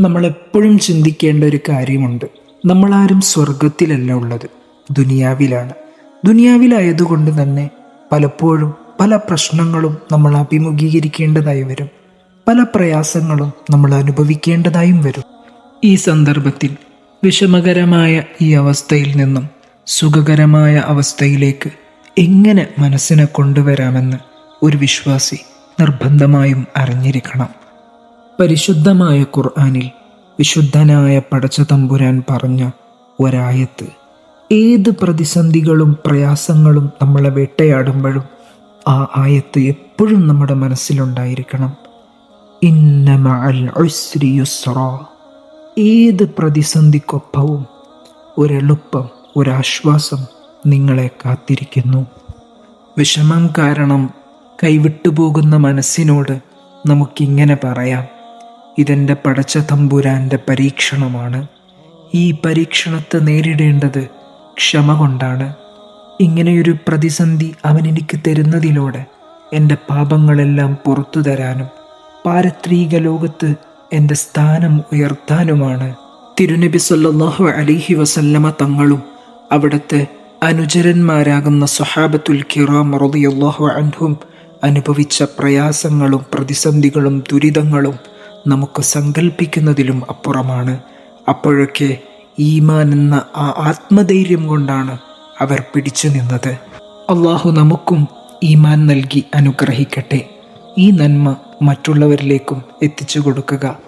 നമ്മളെപ്പോഴും ചിന്തിക്കേണ്ട ഒരു കാര്യമുണ്ട്. നമ്മളാരും സ്വർഗത്തിലല്ല ഉള്ളത്. ദുനിയാവിലാണ്. ദുനിയാവിലായതുകൊണ്ട് തന്നെ പലപ്പോഴും പല പ്രശ്നങ്ങളും നമ്മൾ അഭിമുഖീകരിക്കേണ്ടതായി വരും. പല പ്രയാസങ്ങളും നമ്മൾ അനുഭവിക്കേണ്ടതായും വരും. ഈ സന്ദർഭത്തിൽ വിഷമകരമായ ഈ അവസ്ഥയിൽ നിന്നും സുഖകരമായ അവസ്ഥയിലേക്ക് എങ്ങനെ മനസ്സിനെ കൊണ്ടുവരാമെന്ന് ഒരു വിശ്വാസി നിർബന്ധമായും അറിഞ്ഞിരിക്കണം. പരിശുദ്ധമായ ഖുർആാനിൽ വിശുദ്ധനായ പടച്ച തമ്പുരാൻ പറഞ്ഞ ഒരായത്ത്. ഏത് പ്രതിസന്ധികളും പ്രയാസങ്ങളും നമ്മളെ വേട്ടയാടുമ്പോഴും ആ ആയത്ത് എപ്പോഴും നമ്മുടെ മനസ്സിലുണ്ടായിരിക്കണം. ഏത് പ്രതിസന്ധിക്കൊപ്പവും ഒരെളുപ്പം ഒരാശ്വാസം നിങ്ങളെ കാത്തിരിക്കുന്നു. വിഷമം കാരണം കൈവിട്ടുപോകുന്ന മനസ്സിനോട് നമുക്കിങ്ങനെ പറയാം. ഇതെന്റെ പടച്ച തമ്പുരാന്റെ പരീക്ഷണമാണ്. ഈ പരീക്ഷണത്തെ നേരിടേണ്ടത് ക്ഷമ കൊണ്ടാണ്. ഇങ്ങനെയൊരു പ്രതിസന്ധി അവൻ എനിക്ക് തരുന്നതിലൂടെ എന്റെ പാപങ്ങളെല്ലാം പുറത്തു തരാനും പാരത്രീക ലോകത്ത് എന്റെ സ്ഥാനം ഉയർത്താനുമാണ്. തിരുനബി സല്ലാഹു അലിഹി വസല്ലമ തങ്ങളും അവിടുത്തെ അനുചരന്മാരാകുന്ന സ്വഹാബത്തുൽ കിറാം റളിയല്ലാഹു അൻഹും അനുഭവിച്ച പ്രയാസങ്ങളും പ്രതിസന്ധികളും ദുരിതങ്ങളും നമുക്ക് സങ്കല്പിക്കുന്നതിലും അപ്പുറമാണ്. അപ്പോഴൊക്കെ ഈമാൻ എന്ന ആ ആത്മധൈര്യം കൊണ്ടാണ് അവർ പിടിച്ചു നിന്നത്. അള്ളാഹു നമുക്കും ഈമാൻ നൽകി അനുഗ്രഹിക്കട്ടെ. ഈ നന്മ മറ്റുള്ളവരിലേക്കും എത്തിച്ചു കൊടുക്കുക.